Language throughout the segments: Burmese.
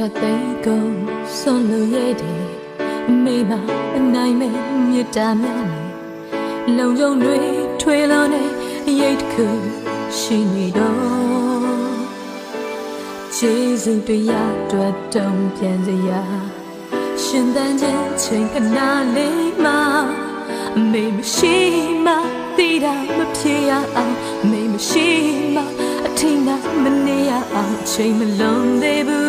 ခတ်သိမ်းကုန်ဆွန်လို့ရဲ့တယ်အမေမအနိုင်မဲ့မြတ်တာများနေလုံုံတွေထွေလောနေအရေးတစ်ခုရှိနေတော့ကျေးဇူးတရားတွေ့တုံးပြန်စရာရှင်တန်ခြင်းချိန်ခဏလေးမှာအမေမရှိမှသိတာမဖြစ်ရအောင်အမေမရှိမှအထင်ကမနေရအောင်အချိန်မလုံးသေးဘူး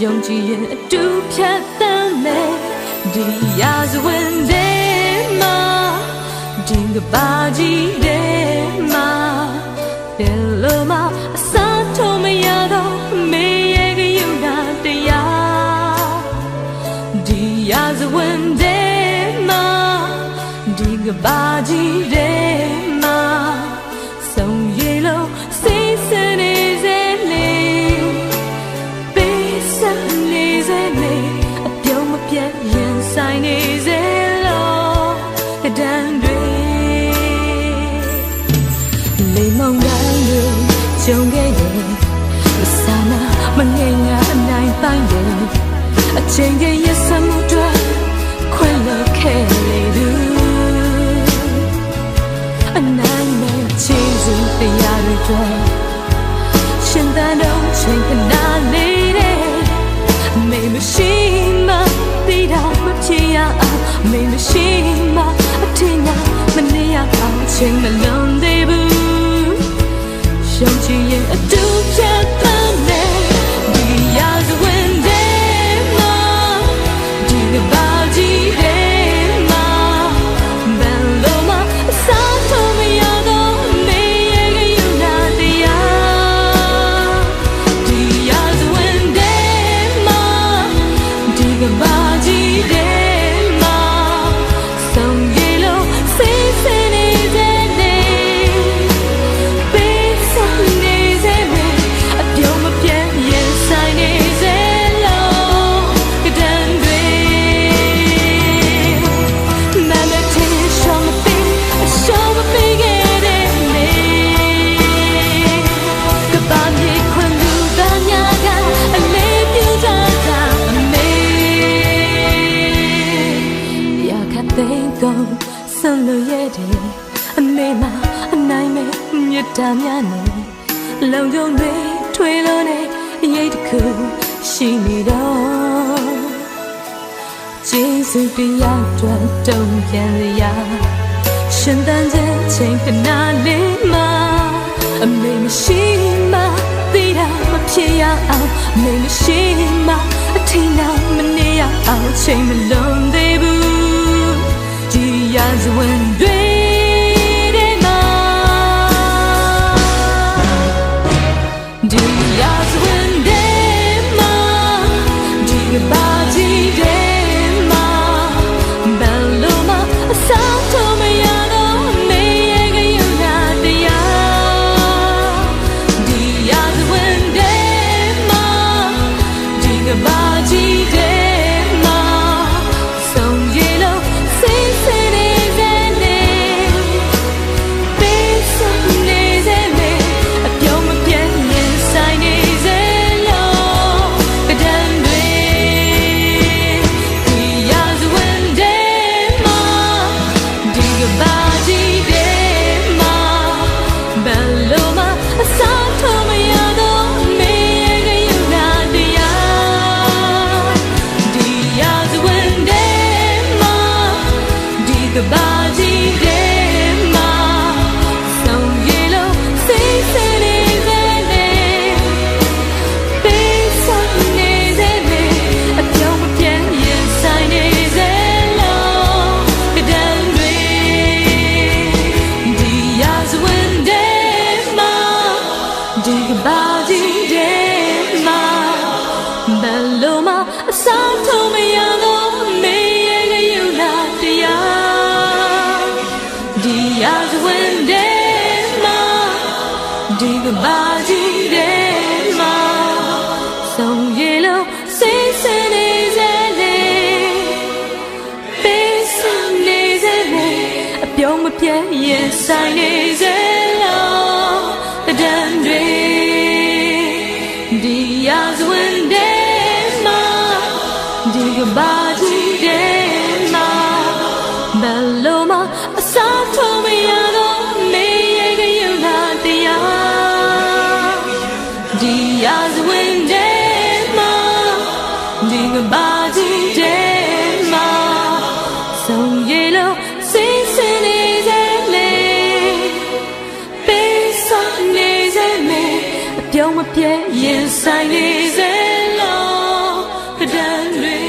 ယုံကြည်ရင်အတူဖြတ်သန်းမယ်ဒီရာဇဝင်တွေမှာဒီကဘာကြီးတွေမှာဘယ်လိုမှ လို့တန်တွေလေမောင်တိုင်းတွေကြုံခဲ့ရဲ့မဆာနာမငယ်ငါအနိုင်ပိုင်းတယ်အချိန်ကြီးရစ ရှုံးချင်ရင်အတူဖြတ် ဆွန်လို့ရဲ့တယ်အမေမအနိုင်မဲ့မြတ်တာများနေလုံုံတွေထွေလို့နေရိတ်တစ်ခုရှိနေတော့ကျေးဇူးတရားတွေ့တုံ့ပြန်ရရှင်တန်တဲ့ချိန်ခဏလေးမှာအမေမရှိမှသိတာမဖြစ်ရအောင်အမေမရှိမှအထင်တော့မနေရအောင်ချိန်မလုံးသေးဘူးဒီ ရာ ဒီ ဒီကဘာကြီးတွေမှာဆုံးရလို့စိတ်စနေစေလေပေးစနေစေလေအပြုံးမပြတ်ရင်ဆိုင်နေစေလို့တန်တွေ ဒီကဘာကြီးတဲ့မှာဆုံးရေလို့စင်စင်နေစေလေပေးဆောင်နေစေမေအပြုံးမပြဲရင်ဆိုင်နေစေလို့ကဒန်တွေ